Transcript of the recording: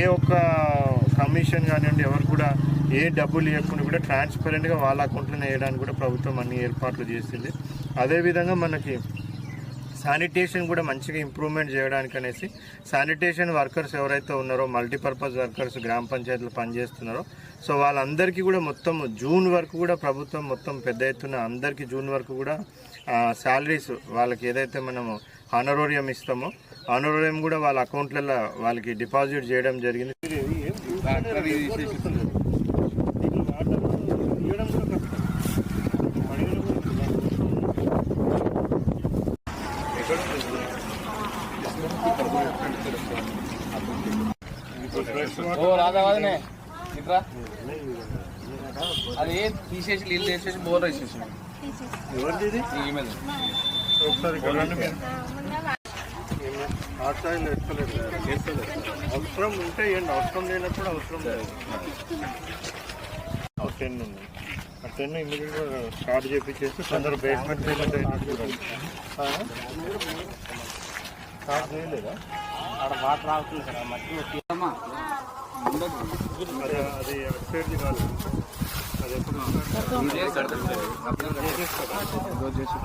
ఏ ఒక్క కమిషన్ కానివ్వండి ఎవరు కూడా ఏ డబ్బులు ఇవ్వకుండా కూడా ట్రాన్స్పరెంట్గా వాళ్ళ అకౌంట్లోనే వేయడానికి కూడా ప్రభుత్వం అన్ని ఏర్పాట్లు చేసింది. అదేవిధంగా మనకి శానిటేషన్ కూడా మంచిగా ఇంప్రూవ్మెంట్ చేయడానికి అనేసి శానిటేషన్ వర్కర్స్ ఎవరైతే ఉన్నారో మల్టీపర్పస్ వర్కర్స్ గ్రామ పంచాయతీలో పనిచేస్తున్నారో సో వాళ్ళందరికీ కూడా మొత్తం జూన్ వరకు కూడా ప్రభుత్వం మొత్తం పెద్ద ఎత్తున అందరికీ జూన్ వరకు కూడా శాలరీస్ వాళ్ళకి ఏదైతే మనము ఆనరోరియం ఇస్తామో. ఆనరోరియం కూడా వాళ్ళ అకౌంట్లలో వాళ్ళకి డిపాజిట్ చేయడం జరిగింది. అది తీసేసి నీళ్ళు తీసేసి బోర్ వేసేసి. ఎవరిది ఇది? ఒకసారి ఆయిల్ ఎత్తలేదు. అవసరం ఉంటే ఏంటి? అవసరం లేనప్పుడు అవసరం లేదు. టెన్ ఉంది. ఆ టెన్ ఇమీడియట్గా స్టార్ట్ చేపించేసి తొందర బేస్మెంట్ పేమెంట్? స్టార్ట్ చేయలేదా? ఆడ వాటర్ ఆగుతుంది సార్ మట్టి అది అది కాదు. అది ఎప్పుడు చేసి